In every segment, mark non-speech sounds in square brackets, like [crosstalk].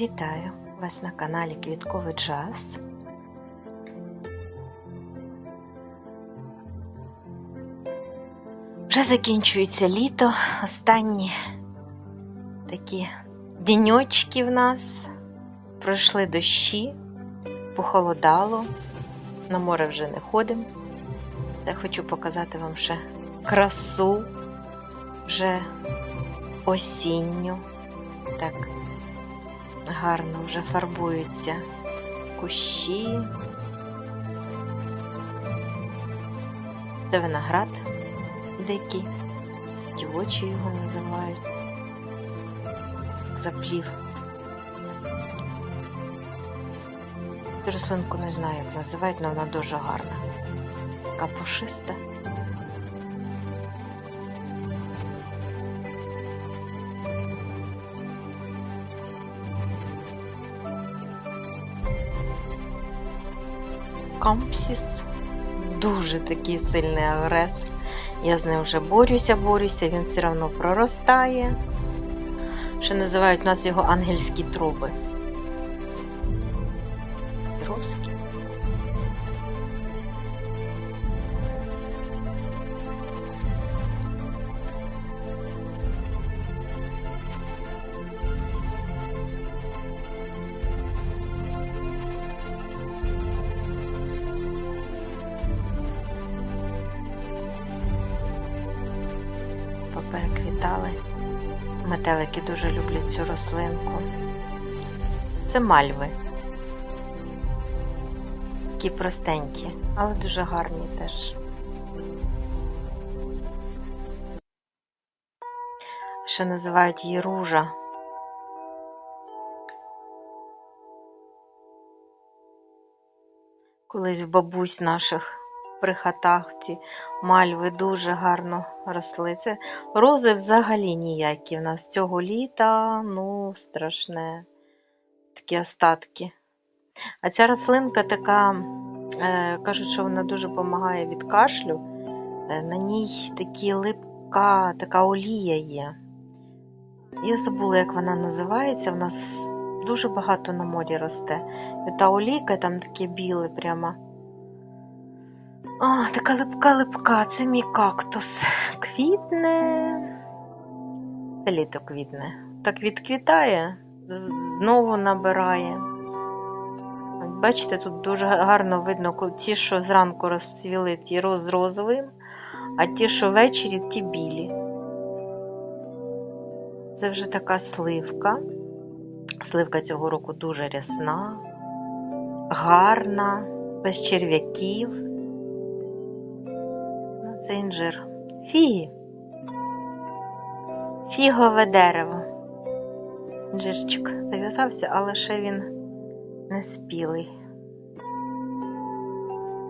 Вітаю вас на каналі Квітковий Джаз. Вже закінчується літо, останні такі діньочки в нас. Пройшли дощі, похолодало, на море вже не ходимо. Я хочу показати вам ще красу вже осінню. Так гарно вже фарбуються кущі. Це виноград дикий, стівочі його називають. Заплів. Рослинку не знаю, як називають, але вона дуже гарна. Така пушиста. Кампсіс дуже такий сильний агресор. Я з ним вже борюся, борюся, він все одно проростає. Ще називають нас його ангельські труби. Петровські. Метелики дуже люблять цю рослинку. Це мальви. Такі простенькі, але дуже гарні теж. Ще називають її ружа. Колись в бабусь наших при хатах ці мальви дуже гарно росли. Це рози взагалі ніякі. В нас цього літа, ну, страшне. Такі остатки. А ця рослинка така, е, кажуть, що вона дуже допомагає від кашлю. Е, на ній такі липка, така олія є. Я забула, як вона називається. В нас дуже багато на морі росте. Та олійка там таке біле прямо. О, така липка-липка, це мій кактус. Квітне. Це літо квітне. Так відквітає, знову набирає. Бачите, тут дуже гарно видно, ті, що зранку розцвіли, ті роз розовим, а ті, що ввечері, ті білі. Це вже така сливка. Сливка цього року дуже рясна, гарна, без черв'яків. Це інжир. Фіги. Фігове дерево. Інжирчик зав'язався, але ще він не спілий.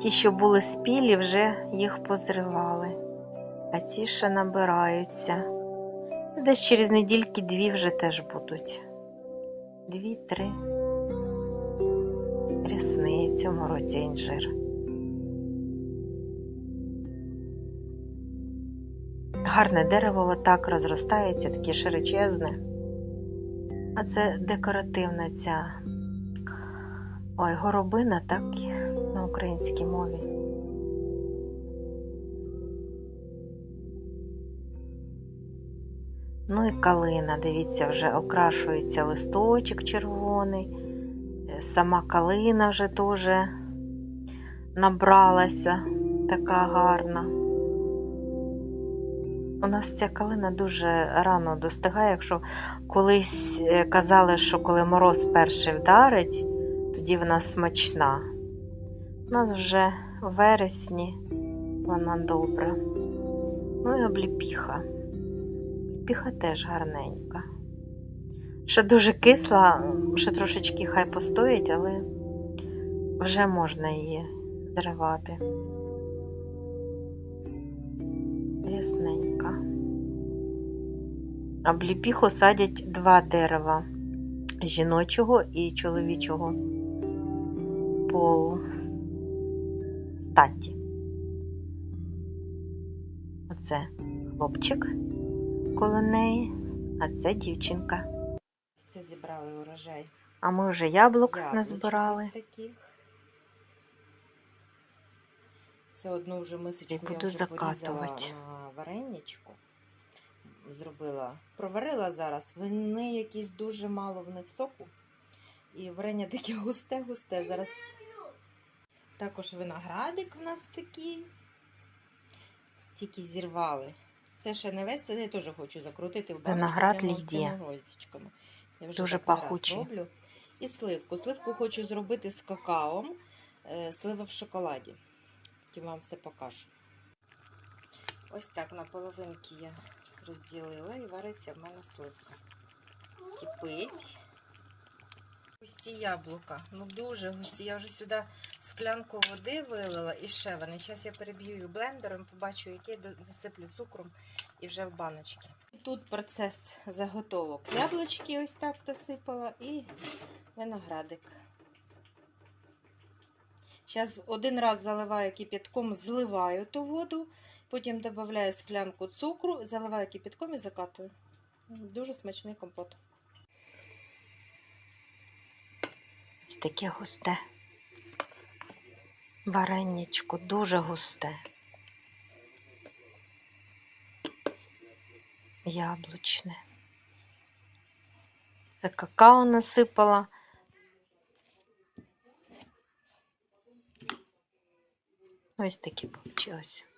Ті, що були спілі, вже їх позривали, а ті ще набираються. Десь через недільки дві вже теж будуть. Дві-три. Рясний в цьому році інжир. Гарне дерево отак розростається, таке широчезне. А це декоративна ця ой, горобина, так на українській мові. Ну і калина, дивіться, вже окрашується листочок червоний. Е, Сама калина вже теж набралася, така гарна. У нас ця калина дуже рано достигає, якщо колись е, казали, що коли мороз перший вдарить, тоді вона смачна. У нас вже в вересні вона добра. Ну і обліпіха. Обліпіха теж гарненька. Ще дуже кисла, ще трошечки хай постоїть, але вже можна її зривати. Ясненька. Обліпіху садять два дерева жіночого і чоловічого полу статі. Оце хлопчик коло неї, а це дівчинка. Це зібрали урожай. А ми вже яблук Яблучок назбирали. Це одну вже мисочку І я буду закатувати. Вареничку. Зробила. Проварила зараз. Вони якісь дуже мало в них соку. І варення таке густе-густе. Зараз також виноградик у нас такий. Тільки зірвали. Це ще не весь, це я теж хочу закрутити в баночку Виноград Лідія. Я вже Дуже пахучий. роблю. І сливку. Сливку хочу зробити з какаом. Е, Слива в шоколаді. Потім вам все покажу. Ось так на половинки я розділила і вариться в мене сливка. Кипить. Густі яблука. Ну дуже густі. Я вже сюди склянку води вилила і ще вони. Зараз я переб'ю блендером, побачу, який засиплю цукром і вже в баночки. Тут процес заготовок. Яблучки ось так досипала і виноградик. Зараз один раз заливаю кипятком, зливаю ту воду, потім додаю склянку цукру, заливаю кипятком і закатую. Дуже смачний компот. Ось таке густе. Вареничко дуже густе. Яблучне. Це какао насипала. Ось таке вийшло.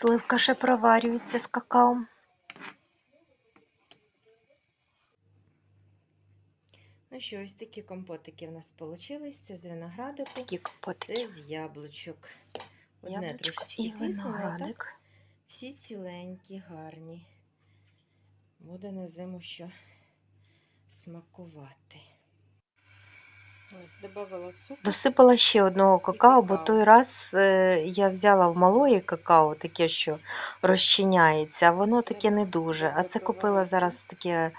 Сливка ще проварюється з какао. Ну що, ось такі компотики в нас вийшли. Це з виноградику, Такі це з яблучок. Одне Яблучко трошечки і виноградик. всі ціленькі, гарні. Буде на зиму що смакувати. Досипала ще одного какао, бо той раз е, я взяла в малої какао, таке, що розчиняється, а воно таке не дуже. А це купила зараз таке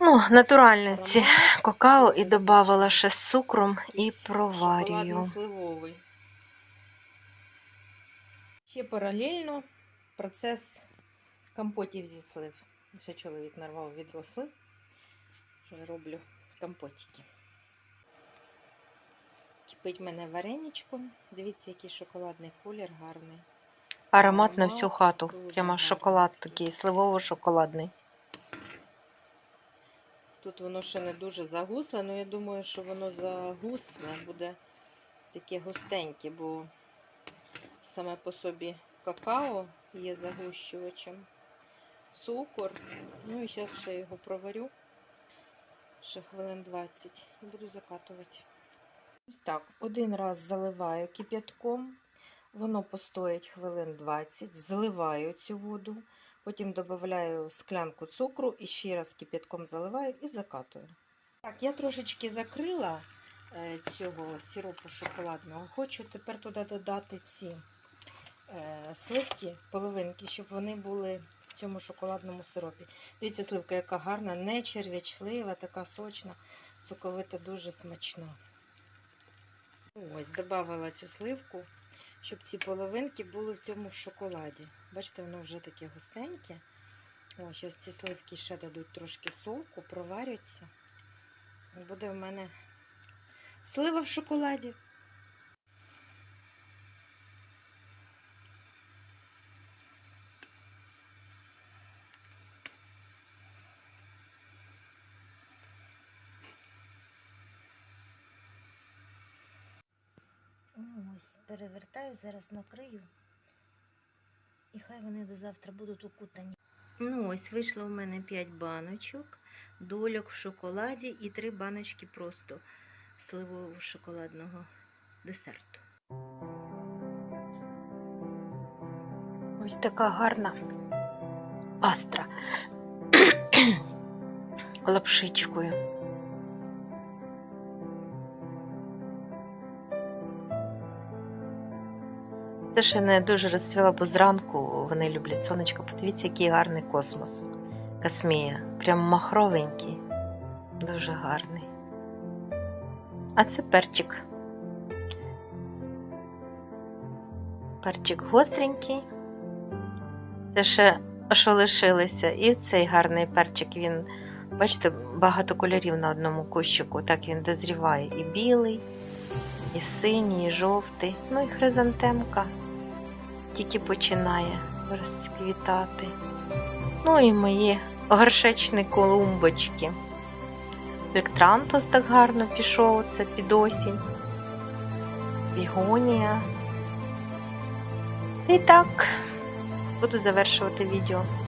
ну, натуральне ці какао і додавала ще з цукром і проварюю. Ще паралельно процес компотів зі слив. Ще чоловік нарвав відро слив. Вже роблю компотики. Кипить мене вареничко. Дивіться, який шоколадний колір гарний. Аромат на всю хату. Прямо шоколад такий, сливово-шоколадний. Тут воно ще не дуже загусле, але я думаю, що воно загусне буде таке густеньке, бо саме по собі какао є загущувачем, цукор. Ну і зараз ще його проварю. Ще хвилин 20 і буду закатувати. Ось так, один раз заливаю кип'ятком, воно постоїть хвилин 20, зливаю цю воду. Потім додаю склянку цукру і ще раз кип'ятком заливаю і закатую. Так, я трошечки закрила е, цього сиропу шоколадного. Хочу тепер туди додати ці е, сливки, половинки, щоб вони були в цьому шоколадному сиропі. Дивіться, сливка, яка гарна, не черв'ячлива, така сочна, соковита, дуже смачна. Ось, додавала цю сливку, щоб ці половинки були в цьому шоколаді. Бачите, воно вже таке густеньке. О, зараз ці сливки ще дадуть трошки соку, проваряться. Буде в мене слива в шоколаді. Ну, Ось, перевертаю, зараз накрию. І хай вони до завтра будуть укутані. Ну, ось вийшло в мене 5 баночок, дольок в шоколаді і 3 баночки просто сливового шоколадного десерту. Ось така гарна астра [clears throat] лапшичкою. Це ще не дуже розцвіла, бо зранку вони люблять сонечко. Подивіться, який гарний космос. Касмія. Прям махровенький. Дуже гарний. А це перчик. Перчик гостренький. Це ще що. І цей гарний перчик, він, бачите, багато кольорів на одному кущику. Так він дозріває. І білий, і синій, і жовтий. Ну і хризантемка тільки починає розквітати. Ну і мої горшечні колумбочки. Вектрантус так гарно пішов це під осінь. Бігонія. І так, буду завершувати відео.